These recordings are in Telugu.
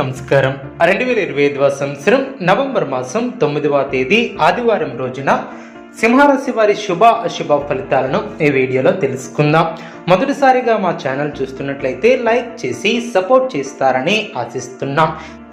నమస్కారం. రెండు వేల ఇరవై ఐదవ సంవత్సరం నవంబర్ మాసం తొమ్మిదవ తేదీ ఆదివారం రోజున సింహరాశి వారి శుభ అశుభ ఫలితాలను ఈ వీడియోలో తెలుసుకుందాం. మొదటిసారిగా మా ఛానల్ చూస్తున్నట్లయితే లైక్ చేసి సపోర్ట్ చేస్తారని ఆశిస్తున్నాం.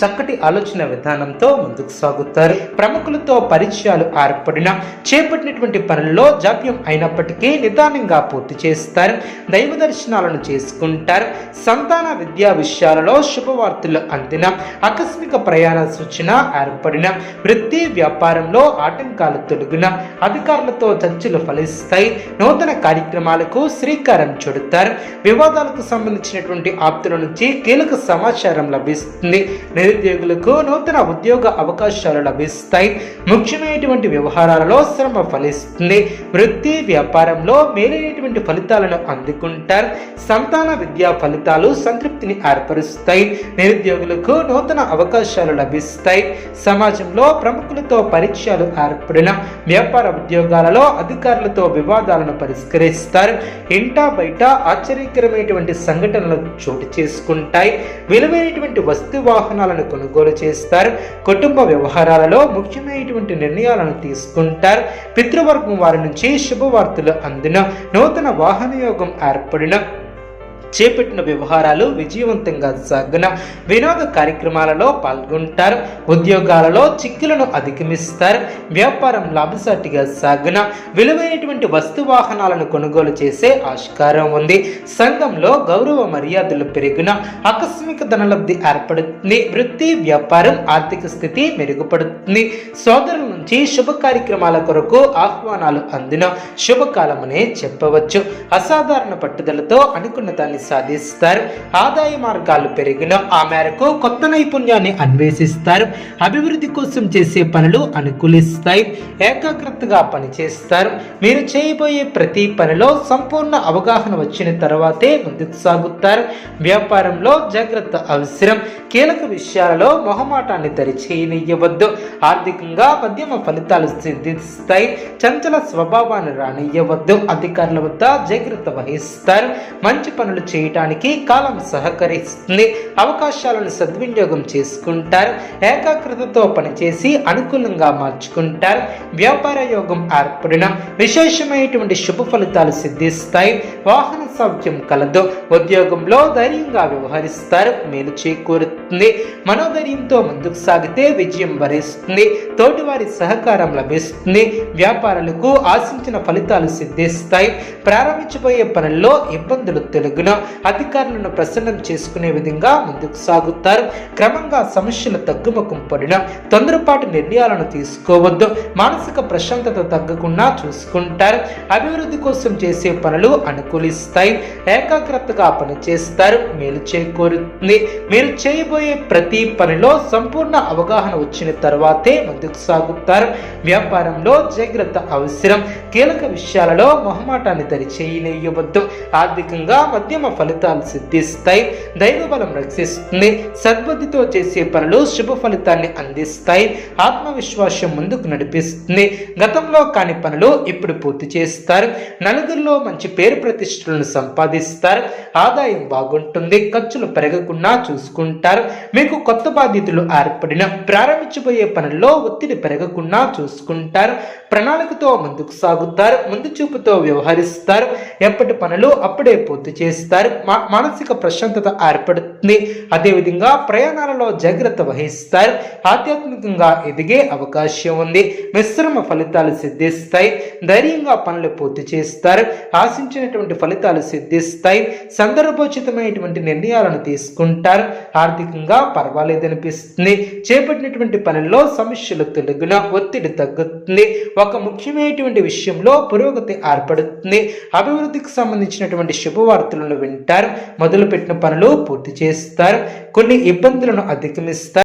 చక్కటి ఆలోచన విధానంతో ముందుకు సాగుతారు. ప్రముఖులతో పరిచయాలు ఏర్పడిన చేపట్టినటువంటి పనుల్లో జాప్యం అయినప్పటికీ నిదానంగా పూర్తి చేస్తారు. దైవ దర్శనాలను చేసుకుంటారు. సంతాన విద్యా విషయాలలో శుభవార్తలు అందిన ఆకస్మిక ప్రయాణ సూచన ఏర్పడిన వృత్తి వ్యాపారంలో ఆటంకాలు తొలగిన అధికారులతో చర్చలు ఫలిస్తాయి. నూతన కార్యక్రమాలకు శ్రీకారం చుడతారు. వివాదాలకు సంబంధించినటువంటి ఆప్తుల నుంచి కీలక సమాచారం లభిస్తుంది. నిరుద్యోగులకు నూతన ఉద్యోగ అవకాశాలు లభిస్తాయి. ముఖ్యమైనటువంటి వ్యవహారాలలో శ్రమ ఫలిస్తుంది. వృత్తి వ్యాపారంలో మేలైనటువంటి ఫలితాలను అందుకుంటారు. సంతాన విద్యా ఫలితాలు సంతృప్తిని ఏర్పరుస్తాయి. నిరుద్యోగులకు నూతన అవకాశాలు లభిస్తాయి. సమాజంలో ప్రముఖులతో పరిచయాలు ఏర్పడిన వ్యాపార ఉద్యోగాలలో అధికారులతో వివాదాలను పరిష్కరిస్తారు. ఇంటా బయట ఆశ్చర్యకరమైనటువంటి సంఘటనలు చోటు చేసుకుంటాయి. విలువైనటువంటి వస్తు వాహనాలు వాహనాలను కొనుగోలు చేస్తారు. కుటుంబ వ్యవహారాలలో ముఖ్యమైనటువంటి నిర్ణయాలను తీసుకుంటారు. పితృవర్గం వారి నుంచి శుభవార్తలు అందిన నూతన వాహన యోగం ఏర్పడిన చేపట్టిన వ్యవహారాలు విజయవంతంగా సాగిన వినోద కార్యక్రమాలలో పాల్గొంటారు. ఉద్యోగాలలో చిక్కులను అధిగమిస్తారు. వ్యాపారం లాభసాటిగా సాగిన విలువైనటువంటి వస్తు వాహనాలను కొనుగోలు చేసే ఆస్కారం ఉంది. సంఘంలో గౌరవ మర్యాదలు పెరిగిన ఆకస్మిక ధనలబ్ధి ఏర్పడుతుంది. వృత్తి వ్యాపారం ఆర్థిక స్థితి మెరుగుపడుతుంది. సోదరుల నుంచి శుభ కార్యక్రమాల కొరకు ఆహ్వానాలు అందిన శుభకాలమనే చెప్పవచ్చు. అసాధారణ పట్టుదలతో అనుకున్న దాన్ని సాధిస్తారు ఆదాయ మార్గాలు పెరిగిన ఆ మేరకు కొత్త నైపుణ్యాన్ని అన్వేషిస్తారు అభివృద్ధి కోసం చేసే పనులు అనుకూలిస్తాయి ఏకాగ్రతగా పనిచేస్తారు. మీరు చేయబోయే ప్రతి పనిలో సంపూర్ణ అవగాహన వచ్చిన తర్వాతే ముందుకు సాగుతారు. వ్యాపారంలో జాగ్రత్త అవసరం. కీలక విషయాలలో మొహమాటాన్ని దరిచేయనియ్యవద్దు ఆర్థికంగా మధ్యమ ఫలితాలు సిద్ధిస్తాయి. చంచల స్వభావాన్ని రానియ్యవద్దు. అధికారుల వద్ద జాగ్రత్త వహిస్తారు. మంచి పనులు చేయటానికి కాలం సహకరిస్తుంది. అవకాశాలను సద్వినియోగం చేసుకుంటారు. ఏకాగ్రతతో పనిచేసి అనుకూలంగా మార్చుకుంటారు. వ్యాపార యోగం ఏర్పడిన విశేషమైనటువంటి శుభ ఫలితాలు సిద్ధిస్తాయి. వాహన సౌఖ్యం కలదు. ఉద్యోగంలో ధైర్యంగా వ్యవహరిస్తారు. మేలు చేకూరుతుంది. మనోధైర్యంతో ముందుకు సాగితే విజయం వరిస్తుంది. తోటివారి సహకారం లభిస్తుంది. వ్యాపారాలకు ఆశించిన ఫలితాలు సిద్ధిస్తాయి. ప్రారంభించబోయే పనుల్లో ఇబ్బందులు తెలుగును అధికారులను ప్రసన్నం చేసుకునే విధంగా ముందుకు సాగుతారు. క్రమంగా సమస్యలు తగ్గుముఖం పడిన తొందరపాటు నిర్ణయాలను తీసుకోవద్దు. మానసిక ప్రశాంతత తగ్గకుండా చూసుకుంటారు. అభివృద్ధి కోసం చేసే పనులు అనుకూలిస్తాయి. ఏకాగ్రతగా పనిచేస్తారు. మేలు చేకూరుతుంది. మీరు చేయబోయే ప్రతి పనిలో సంపూర్ణ అవగాహన వచ్చిన తర్వాతే ముందుకు సాగుతారు. వ్యాపారంలో జాగ్రత్త అవసరం. కీలక విషయాలలో మొహమాటాన్ని దరిచేయనేయవద్దు ఆర్థికంగా మధ్యమ ఫలితాలు సిద్ధిస్తాయి. దైవ బలం రక్షిస్తుంది. సద్బుద్ధితో చేసే పనులు శుభ ఫలితాన్ని అందిస్తాయి. ఆత్మవిశ్వాసం ముందుకు నడిపిస్తుంది. గతంలో కాని పనులు ఇప్పుడు పూర్తి చేస్తారు. నలుగురిలో మంచి పేరు ప్రతిష్టలను సంపాదిస్తారు. ఆదాయం బాగుంటుంది. ఖర్చులు పెరగకుండా చూసుకుంటారు. మీకు కొత్త బాధ్యతలు ఏర్పడిన ప్రారంభించబోయే పనుల్లో ఒత్తిడి పెరగకుండా చూసుకుంటారు. ప్రణాళికతో ముందుకు సాగుతారు. ముందు చూపుతో వ్యవహరిస్తారు. ఎప్పటి పనులు అప్పుడే పూర్తి చేస్తారు. మానసిక ప్రశాంతత ఏర్పడుతుంది. అదేవిధంగా ప్రయాణాలలో జాగ్రత్త వహిస్తారు. ఆధ్యాత్మికంగా ఎదిగే అవకాశం ఉంది. మిశ్రమ ఫలితాలు సిద్ధిస్తాయి. ధైర్యంగా పనులు పూర్తి చేస్తారు. ఆశించినటువంటి ఫలితాలు సిద్ధిస్తాయి. సందర్భోచితమైనటువంటి నిర్ణయాలను తీసుకుంటారు. ఆర్థికంగా పర్వాలేదనిపిస్తుంది. చేపట్టినటువంటి పనుల్లో సమస్యలు తొలగిన ఒత్తిడి తగ్గుతుంది. ఒక ముఖ్యమైనటువంటి విషయంలో పురోగతి ఏర్పడుతుంది. అభివృద్ధికి సంబంధించినటువంటి శుభవార్తలను వింటారు. మొదలుపెట్టిన పనులు పూర్తి చేస్తారు. కొన్ని ఇబ్బందులను అధిగమిస్తారు.